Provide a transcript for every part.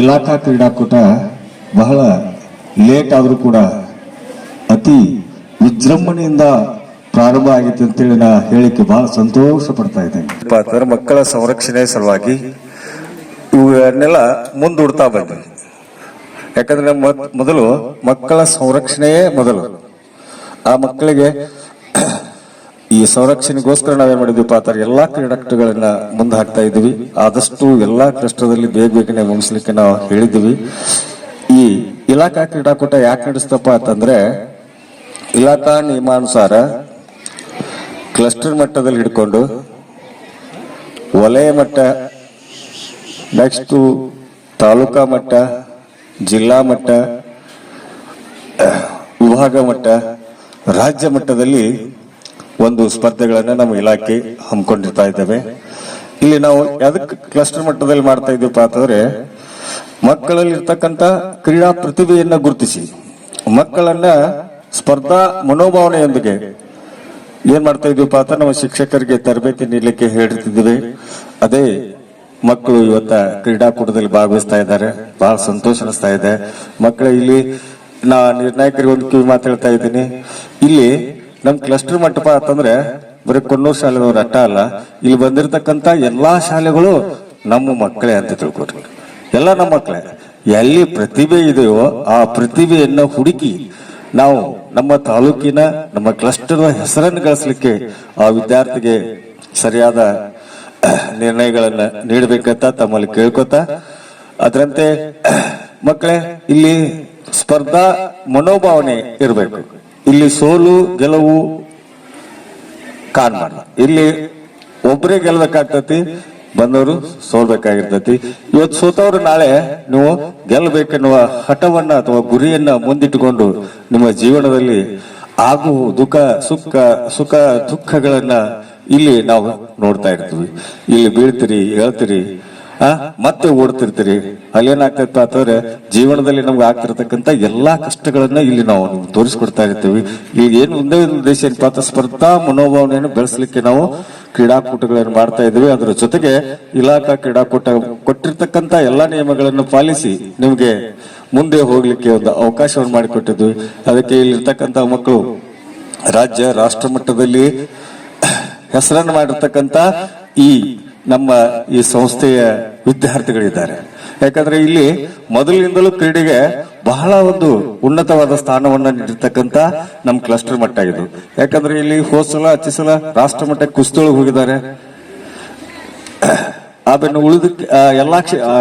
ಇಲಾಖಾ ಕ್ರೀಡಾಕೂಟ ಬಹಳ ಲೇಟ್ ಆದರೂ ಕೂಡ ಅತಿ ವಿಜೃಂಭಣೆಯಿಂದ ಪ್ರಾರಂಭ ಆಗಿತ್ತು ಅಂತೇಳಿ ನಾ ಹೇಳಿಕೆ ಬಹಳ ಸಂತೋಷ ಪಡ್ತಾ ಇದ್ದೇನೆ. ಮಕ್ಕಳ ಸಂರಕ್ಷಣೆ ಸಲುವಾಗಿ ಇವುಗಳನ್ನೆಲ್ಲ ಮುಂದೂಡ್ತಾ ಬಂದ್ವಿ. ಯಾಕಂದ್ರೆ ಮೊದಲು ಮಕ್ಕಳ ಸಂರಕ್ಷಣೆಯೇ ಮೊದಲು. ಆ ಮಕ್ಕಳಿಗೆ ಈ ಸಂರಕ್ಷಣೆಗೋಸ್ಕರ ನಾವೇನ್ ಮಾಡಿದ್ವಿಪ್ಪ ಪಾತ್ರ? ಎಲ್ಲಾ ಕ್ರೀಡಾಕ್ಟಗಳನ್ನ ಮುಂದೆ ಹಾಕ್ತಾ ಇದ್ವಿ. ಆದಷ್ಟು ಎಲ್ಲಾ ಕ್ಲಸ್ಟರ್ದಲ್ಲಿ ಬೇಗ ಬೇಗನೆ ಮುಗಿಸ್ಲಿಕ್ಕೆ ನಾವು ಹೇಳಿದ್ವಿ. ಈ ಇಲಾಖಾ ಕ್ರೀಡಾಕೂಟ ಯಾಕೆ ನಡೆಸ್ತಪ್ಪ ಅಂತಂದ್ರೆ, ಇಲಾಖಾ ನಿಯಮಾನುಸಾರ ಕ್ಲಸ್ಟರ್ ಮಟ್ಟದಲ್ಲಿ ಹಿಡ್ಕೊಂಡು ವಲಯ ಮಟ್ಟ ನೆಕ್ಸ್ಟು ತಾಲೂಕಾ ಮಟ್ಟ, ಜಿಲ್ಲಾ ಮಟ್ಟ, ವಿಭಾಗ ಮಟ್ಟ, ರಾಜ್ಯ ಮಟ್ಟದಲ್ಲಿ ಒಂದು ಸ್ಪರ್ಧೆಗಳನ್ನ ನಮ್ಮ ಇಲಾಖೆ ಹಮ್ಮಿಕೊಂಡಿರ್ತಾ ಇದ್ದೇವೆ. ಇಲ್ಲಿ ನಾವು ಯಾವ್ದಕ್ಕೆ ಕ್ಲಸ್ಟರ್ ಮಟ್ಟದಲ್ಲಿ ಮಾಡ್ತಾ ಇದ್ದೀವಪ್ಪ ಅಂತಂದ್ರೆ ಮಕ್ಕಳಲ್ಲಿ ಕ್ರೀಡಾ ಪ್ರತಿಭೆಯನ್ನ ಗುರುತಿಸಿ, ಮಕ್ಕಳನ್ನ ಸ್ಪರ್ಧಾ ಮನೋಭಾವನೆಯೊಂದಿಗೆ ಏನ್ ಮಾಡ್ತಾ ಇದೀವಪ್ಪ ಅಂತ ನಮ್ಮ ಶಿಕ್ಷಕರಿಗೆ ತರಬೇತಿ ನೀಡಲಿಕ್ಕೆ ಹೇಳಿರ್ತಿದ್ದೀವಿ. ಅದೇ ಮಕ್ಕಳು ಇವತ್ತ ಕ್ರೀಡಾಕೂಟದಲ್ಲಿ ಭಾಗವಹಿಸ್ತಾ ಇದ್ದಾರೆ. ಬಹಳ ಸಂತೋಷ ಅನಿಸ್ತಾ ಇದೆ. ಮಕ್ಕಳು ಇಲ್ಲಿ, ನಾ ನಿರ್ಣಾಯಕರಿಗೆ ಒಂದು ಕಿವಿ ಮಾತು ಹೇಳ್ತಾ ಇದ್ದೀನಿ. ಇಲ್ಲಿ ನಮ್ ಕ್ಲಸ್ಟರ್ ಮಂಟಪ ಅಂತಂದ್ರೆ ಬರೀ ಕೊಣ್ಣೂರು ಶಾಲೆದವ್ರು ಅಟ್ಟ ಅಲ್ಲ. ಇಲ್ಲಿ ಬಂದಿರತಕ್ಕಂತ ಎಲ್ಲಾ ಶಾಲೆಗಳು ನಮ್ಮ ಮಕ್ಕಳೇ ಅಂತ ತಿಳ್ಕೊಟ್ರಿ. ಎಲ್ಲ ನಮ್ಮ ಮಕ್ಕಳೇ. ಎಲ್ಲಿ ಪ್ರತಿಭೆ ಇದೆಯೋ ಆ ಪ್ರತಿಭೆಯನ್ನ ಹುಡುಕಿ ನಾವು ನಮ್ಮ ತಾಲೂಕಿನ, ನಮ್ಮ ಕ್ಲಸ್ಟರ್ ಹೆಸರನ್ನು ಗಳಿಸ್ಲಿಕ್ಕೆ ಆ ವಿದ್ಯಾರ್ಥಿಗೆ ಸರಿಯಾದ ನಿರ್ಣಯಗಳನ್ನ ನೀಡಬೇಕಂತ ತಮ್ಮಲ್ಲಿ ಕೇಳ್ಕೊತ, ಅದರಂತೆ ಮಕ್ಕಳೇ, ಇಲ್ಲಿ ಸ್ಪರ್ಧಾ ಮನೋಭಾವನೆ ಇರಬೇಕು. ಇಲ್ಲಿ ಸೋಲು, ಗೆಲುವು ಕಾರಣ ಇಲ್ಲಿ ಒಬ್ಬರೇ ಗೆಲ್ಬೇಕಾಗ್ತತಿ, ಬಂದವರು ಸೋಲ್ಬೇಕಾಗಿರ್ತತಿ. ಇವತ್ತು ಸೋತವ್ರು ನಾಳೆ ನೀವು ಗೆಲ್ಲಬೇಕೆನ್ನುವ ಹಠವನ್ನ ಅಥವಾ ಗುರಿಯನ್ನ ಮುಂದಿಟ್ಟುಕೊಂಡು ನಿಮ್ಮ ಜೀವನದಲ್ಲಿ ಆಗು ದುಃಖ, ಸುಖ ಸುಖ, ದುಃಖಗಳನ್ನ ಇಲ್ಲಿ ನಾವು ನೋಡ್ತಾ ಇರ್ತೀವಿ. ಇಲ್ಲಿ ಬೀಳ್ತೀರಿ, ಹೇಳ್ತೀರಿ ಮತ್ತೆ ಓಡ್ತಿರ್ತೀರಿ ಅಲ್ಲೇನಾಗ್ತೈತೆ ಅಂತಂದ್ರೆ ಜೀವನದಲ್ಲಿ ನಮ್ಗೆ ಆಗ್ತಿರ್ತಕ್ಕಂಥ ಎಲ್ಲಾ ಕಷ್ಟಗಳನ್ನ ಇಲ್ಲಿ ನಾವು ತೋರಿಸ್ಕೊಡ್ತಾ ಇರ್ತೀವಿ. ಈಗ ಏನು ಒಂದು ಉದ್ದೇಶ ಏನಪ್ಪ ಅಂತ ಸ್ಪರ್ಧಾ ಮನೋಭಾವನೆಯನ್ನು ಬೆಳೆಸಲಿಕ್ಕೆ ನಾವು ಕ್ರೀಡಾಕೂಟಗಳನ್ನು ಮಾಡ್ತಾ ಇದ್ವಿ. ಅದರ ಜೊತೆಗೆ ಇಲಾಖಾ ಕ್ರೀಡಾಕೂಟ ಕೊಟ್ಟಿರ್ತಕ್ಕಂಥ ಎಲ್ಲಾ ನಿಯಮಗಳನ್ನು ಪಾಲಿಸಿ ನಿಮ್ಗೆ ಮುಂದೆ ಹೋಗ್ಲಿಕ್ಕೆ ಒಂದು ಅವಕಾಶವನ್ನು ಮಾಡಿಕೊಟ್ಟಿದ್ವಿ. ಅದಕ್ಕೆ ಇಲ್ಲಿರ್ತಕ್ಕಂಥ ಮಕ್ಕಳು ರಾಜ್ಯ, ರಾಷ್ಟ್ರ ಮಟ್ಟದಲ್ಲಿ ಹೆಸರನ್ನು ಮಾಡಿರ್ತಕ್ಕಂಥ ಈ ನಮ್ಮ ಈ ಸಂಸ್ಥೆಯ ವಿದ್ಯಾರ್ಥಿಗಳಿದ್ದಾರೆ. ಯಾಕಂದ್ರೆ ಇಲ್ಲಿ ಮೊದಲಿನಿಂದಲೂ ಕ್ರೀಡೆಗೆ ಬಹಳ ಒಂದು ಉನ್ನತವಾದ ಸ್ಥಾನವನ್ನು ನೀಡಿರ್ತಕ್ಕಂಥ ನಮ್ಮ ಕ್ಲಸ್ಟರ್ ಮಟ್ಟ ಇದು. ಯಾಕಂದ್ರೆ ಇಲ್ಲಿ ಹೋದ್ ಹಚ್ಚಿಸಲ ಹಚ್ಚಿ ಸಲ ರಾಷ್ಟ್ರ ಮಟ್ಟ ಕುಸ್ತಿಯೊಳಗೆ ಹೋಗಿದ್ದಾರೆ. ಅದನ್ನು ಉಳಿದ ಎಲ್ಲಾ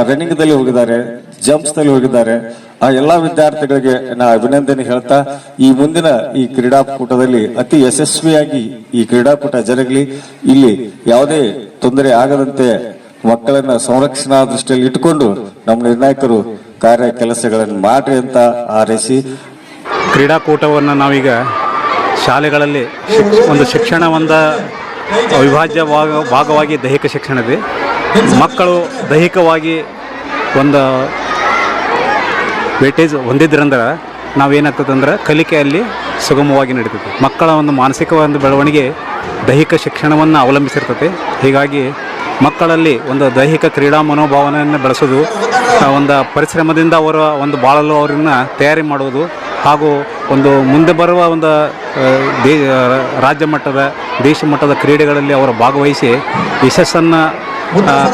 ರನ್ನಿಂಗ್ ದಲ್ಲಿ ಹೋಗಿದ್ದಾರೆ ಜಂಪ್ಸ್ ದಲ್ಲಿ ಹೋಗಿದ್ದಾರೆ. ಆ, ಎಲ್ಲಾ ವಿದ್ಯಾರ್ಥಿಗಳಿಗೆ ನಾ ಅಭಿನಂದನೆ ಹೇಳ್ತಾ, ಈ ಮುಂದಿನ ಈ ಕ್ರೀಡಾಕೂಟದಲ್ಲಿ ಅತಿ ಯಶಸ್ವಿಯಾಗಿ ಈ ಕ್ರೀಡಾಕೂಟ ಜರಗಲಿ. ಇಲ್ಲಿ ಯಾವುದೇ ತೊಂದರೆ ಆಗದಂತೆ ಮಕ್ಕಳನ್ನ ಸಂರಕ್ಷಣಾ ದೃಷ್ಟಿಯಲ್ಲಿ ಇಟ್ಟುಕೊಂಡು ನಮ್ಮ ನಿರ್ಣಾಯಕರು ಕಾರ್ಯ ಕೆಲಸಗಳನ್ನು ಮಾಡ್ರಿ ಅಂತ ಹಾರೈಸಿ. ಕ್ರೀಡಾಕೂಟವನ್ನು ನಾವೀಗ ಶಾಲೆಗಳಲ್ಲಿ ಒಂದು ಶಿಕ್ಷಣ ಒಂದು ಅವಿಭಾಜ್ಯ ಭಾಗ, ಭಾಗವಾಗಿ ದೈಹಿಕ ಶಿಕ್ಷಣ ಇದೆ. ಮಕ್ಕಳು ದೈಹಿಕವಾಗಿ ಒಂದು ವೇಟೇಜ್ ಹೊಂದಿದ್ರಂದ್ರೆ ನಾವೇನಾಗ್ತದೆ ಅಂದ್ರೆ ಕಲಿಕೆಯಲ್ಲಿ ಸುಗಮವಾಗಿ ನಡೀತದೆ. ಮಕ್ಕಳ ಒಂದು ಮಾನಸಿಕ ಒಂದು ಬೆಳವಣಿಗೆ ದೈಹಿಕ ಶಿಕ್ಷಣವನ್ನು ಅವಲಂಬಿಸಿರ್ತದೆ. ಹೀಗಾಗಿ ಮಕ್ಕಳಲ್ಲಿ ಒಂದು ದೈಹಿಕ ಕ್ರೀಡಾ ಮನೋಭಾವನೆಯನ್ನು ಬೆಳೆಸೋದು ಒಂದು ಪರಿಶ್ರಮದಿಂದ ಅವರ ಒಂದು ಬಾಳಲು ಅವರನ್ನು ತಯಾರಿ ಮಾಡುವುದು ಹಾಗೂ ಒಂದು ಮುಂದೆ ಬರುವ ಒಂದು ದೇ ರಾಜ್ಯ ಮಟ್ಟದ, ದೇಶ ಮಟ್ಟದ ಕ್ರೀಡೆಗಳಲ್ಲಿ ಅವರು ಭಾಗವಹಿಸಿ ಯಶಸ್ಸನ್ನು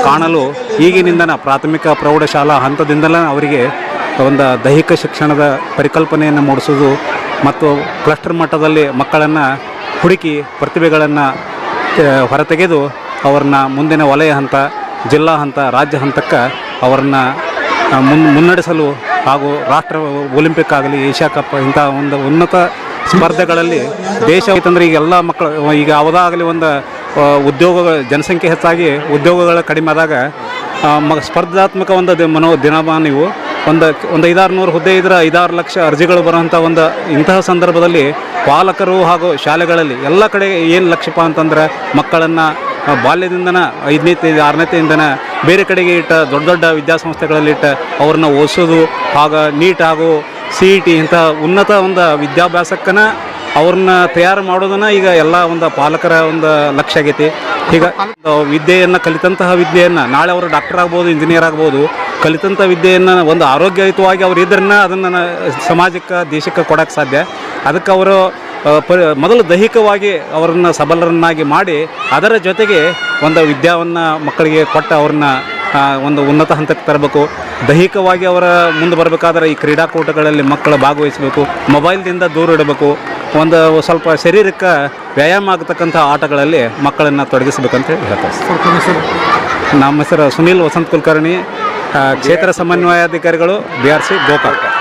ಕಾಣಲು ಈಗಿನಿಂದನ ಪ್ರಾಥಮಿಕ ಪ್ರೌಢಶಾಲಾ ಹಂತದಿಂದಲೇ ಅವರಿಗೆ ಒಂದು ದೈಹಿಕ ಶಿಕ್ಷಣದ ಪರಿಕಲ್ಪನೆಯನ್ನು ಮೂಡಿಸೋದು ಮತ್ತು ಕ್ಲಸ್ಟರ್ ಮಟ್ಟದಲ್ಲಿ ಮಕ್ಕಳನ್ನು ಹುಡುಕಿ ಪ್ರತಿಭೆಗಳನ್ನು ಹೊರತೆಗೆದು ಅವ್ರನ್ನ ಮುಂದಿನ ವಲಯ ಹಂತ, ಜಿಲ್ಲಾ ಹಂತ, ರಾಜ್ಯ ಹಂತಕ್ಕೆ ಅವ್ರನ್ನ ಮುನ್, ಮುನ್ನಡೆಸಲು ಹಾಗೂ ರಾಷ್ಟ್ರ ಒಲಿಂಪಿಕ್ ಆಗಲಿ, ಏಷ್ಯಾ ಕಪ್ ಇಂಥ ಒಂದು ಉನ್ನತ ಸ್ಪರ್ಧೆಗಳಲ್ಲಿ ದೇಶ ಐತಂದ್ರೆ ಈಗ ಎಲ್ಲ ಮಕ್ಕಳು, ಈಗ ಯಾವುದಾಗಲಿ ಒಂದು ಉದ್ಯೋಗ ಜನಸಂಖ್ಯೆ ಹೆಚ್ಚಾಗಿ ಉದ್ಯೋಗಗಳು ಕಡಿಮೆ ಆದಾಗ ಮ, ಸ್ಪರ್ಧಾತ್ಮಕ ಒಂದು ಮನೋ ದಿನಮಾನವು ಒಂದು ಒಂದು ಐದಾರು ನೂರು ಹುದ್ದೆ ಇದ್ರೆ ಐದಾರು ಲಕ್ಷ ಅರ್ಜಿಗಳು ಬರುವಂಥ ಒಂದು ಇಂತಹ ಸಂದರ್ಭದಲ್ಲಿ ಪಾಲಕರು ಹಾಗೂ ಶಾಲೆಗಳಲ್ಲಿ ಎಲ್ಲ ಕಡೆ ಏನು ಲಕ್ಷ್ಯಪ್ಪ ಅಂತಂದ್ರೆ ಮಕ್ಕಳನ್ನು ಬಾಲ್ಯದಿಂದನ, ಐದನೇ ಆರನೇತೆಯಿಂದನ ಬೇರೆ ಕಡೆಗೆ ಇಟ್ಟ ದೊಡ್ಡ ದೊಡ್ಡ ವಿದ್ಯಾಸಂಸ್ಥೆಗಳಲ್ಲಿ ಇಟ್ಟ ಅವ್ರನ್ನ ಓದಿಸೋದು, ಆಗ ನೀಟ್ ಹಾಗೂ ಸಿ ಇ ಟಿ ಇಂಥ ಉನ್ನತ ಒಂದು ವಿದ್ಯಾಭ್ಯಾಸಕ್ಕನ ಅವ್ರನ್ನ ತಯಾರು ಮಾಡೋದನ್ನ ಈಗ ಎಲ್ಲ ಒಂದು ಪಾಲಕರ ಒಂದು ಲಕ್ಷ್ಯ ಆಗೈತಿ. ಈಗ ವಿದ್ಯೆಯನ್ನು, ಕಲಿತಂತಹ ವಿದ್ಯೆಯನ್ನು, ನಾಳೆ ಅವರು ಡಾಕ್ಟರ್ ಆಗ್ಬೋದು ಇಂಜಿನಿಯರ್ ಆಗ್ಬೋದು ಕಲಿತಂಥ ವಿದ್ಯೆಯನ್ನು ಒಂದು ಆರೋಗ್ಯಯುತವಾಗಿ ಅವ್ರು ಇದ್ರನ್ನ ಅದನ್ನು ಸಮಾಜಕ್ಕೆ, ದೇಶಕ್ಕೆ ಕೊಡೋಕ್ಕೆ ಸಾಧ್ಯ. ಅದಕ್ಕೆ ಅವರು ಆ, ಪ ಮೊದಲು ದೈಹಿಕವಾಗಿ ಅವರನ್ನು ಸಬಲರನ್ನಾಗಿ ಮಾಡಿ ಅದರ ಜೊತೆಗೆ ಒಂದು ವಿದ್ಯಾವನ್ನು ಮಕ್ಕಳಿಗೆ ಕೊಟ್ಟು ಅವ್ರನ್ನ ಒಂದು ಉನ್ನತ ಹಂತಕ್ಕೆ ತರಬೇಕು. ದೈಹಿಕವಾಗಿ ಅವರ ಮುಂದೆ ಬರಬೇಕಾದ್ರೆ ಈ ಕ್ರೀಡಾಕೂಟಗಳಲ್ಲಿ ಮಕ್ಕಳು ಭಾಗವಹಿಸಬೇಕು. ಮೊಬೈಲ್ದಿಂದ ದೂರ ಇಡಬೇಕು. ಒಂದು ಸ್ವಲ್ಪ ಶರೀರಕ್ಕೆ ವ್ಯಾಯಾಮ ಆಗತಕ್ಕಂಥ ಆಟಗಳಲ್ಲಿ ಮಕ್ಕಳನ್ನು ತೊಡಗಿಸಬೇಕಂತ ಹೇಳಿ ಹೇಳ್ತಾರೆ ನಮ್ಮ ಹೆಸರು ಸುನೀಲ್ ವಸಂತ್ ಕುಲಕರ್ಣಿ. ಕ್ಷೇತ್ರ ಸಮನ್ವಯಾಧಿಕಾರಿಗಳು ಬಿ ಆರ್ ಸಿ ಗೋಕಾಕ್.